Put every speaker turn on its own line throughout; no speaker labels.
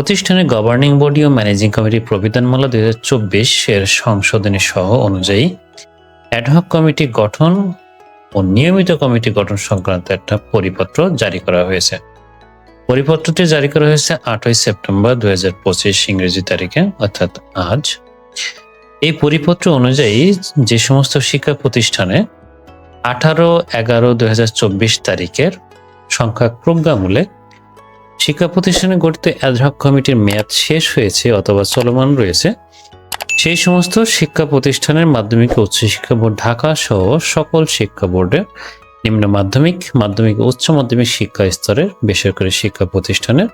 প্রতিষ্ঠানের governing body ও managing কমিটির প্রবিধানমালা দুই হাজার চব্বিশ এর সংশোধনী সহ অনুযায়ী অ্যাডহক কমিটি গঠন ও নিয়মিত কমিটি গঠন সংক্রান্ত একটা পরিপত্র জারি করা হয়েছে। পরিপত্রটি জারি করা হয়েছে আটই সেপ্টেম্বর দুই হাজার পঁচিশ ইংরেজি তারিখে, অর্থাৎ আজ। এই পরিপত্র অনুযায়ী যে সমস্ত শিক্ষা প্রতিষ্ঠানে আঠারো এগারো চব্বিশ তারিখের সংখ্যা প্রজ্ঞামূলে শিক্ষা প্রতিষ্ঠানে গঠিত অ্যাডহক কমিটির মেয়াদ শেষ হয়েছে অথবা চলমান রয়েছে। সেই সমস্ত শিক্ষা প্রতিষ্ঠানের মাধ্যমিক উচ্চশিক্ষা বোর্ড ঢাকা সহ সকল শিক্ষা বোর্ডে নিম্ন মাধ্যমিক মাধ্যমিক উচ্চ মাধ্যমিক শিক্ষা স্তরের বেসরকারি শিক্ষা প্রতিষ্ঠানের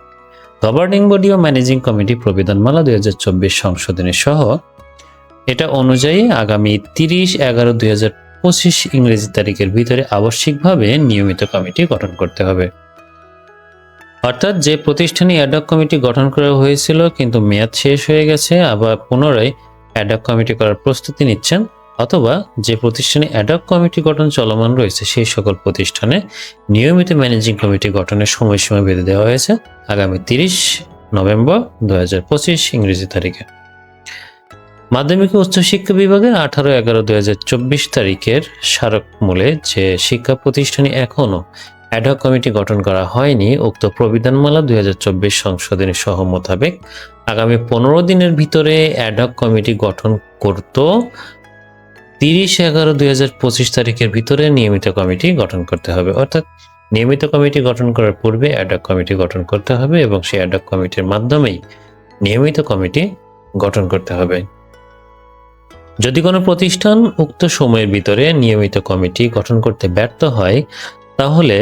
গভর্নিং বডি ও ম্যানেজিং কমিটি প্রবিধানমালা দুই হাজার চব্বিশ সংশোধনী সহ। এটা অনুযায়ী আগামী তিরিশ এগারো দুই হাজার পঁচিশ ইংরেজি তারিখের ভিতরে আবশ্যিকভাবে নিয়মিত কমিটি গঠন করতে হবে। অর্থাৎ যে প্রতিষ্ঠানে অ্যাডক কমিটি গঠন করা হয়েছিল, কিন্তু মেয়াদ শেষ হয়ে গেছে, আবার পুনরায় অ্যাডক কমিটি করার প্রস্তুতি নিচ্ছেন, অথবা যে প্রতিষ্ঠানে অ্যাডক কমিটি গঠন চলমান রয়েছে, সেই সকল প্রতিষ্ঠানে নিয়মিত ম্যানেজিং কমিটি গঠনের সময়সীমা বেঁধে দেওয়া হয়েছে আগামী তিরিশ নভেম্বর দুই হাজার পঁচিশ ইংরেজি তারিখে। মাধ্যমিক ও উচ্চশিক্ষা বিভাগের আঠারো এগারো দুই হাজার চব্বিশ তারিখের স্মারক মূলে যে শিক্ষা প্রতিষ্ঠানে এখনও অ্যাডহক কমিটি গঠন করা হয়নি, উক্ত প্রবিধানমালা দুই হাজার চব্বিশ সংশোধনী সহ মোতাবেক আগামী পনেরো দিনের ভিতরে অ্যাডহক কমিটি গঠন করত। তিরিশ এগারো দুই হাজার পঁচিশ তারিখের ভিতরে নিয়মিত কমিটি গঠন করতে হবে। অর্থাৎ নিয়মিত কমিটি গঠন করার পূর্বে অ্যাডহক কমিটি গঠন করতে হবে এবং সেই অ্যাডহক কমিটির মাধ্যমেই নিয়মিত কমিটি গঠন করতে হবে। যদি কোনো প্রতিষ্ঠান উক্ত সময়ের ভিতরে নিয়মিত কমিটি গঠন করতে ব্যর্থ হয়, তাহলে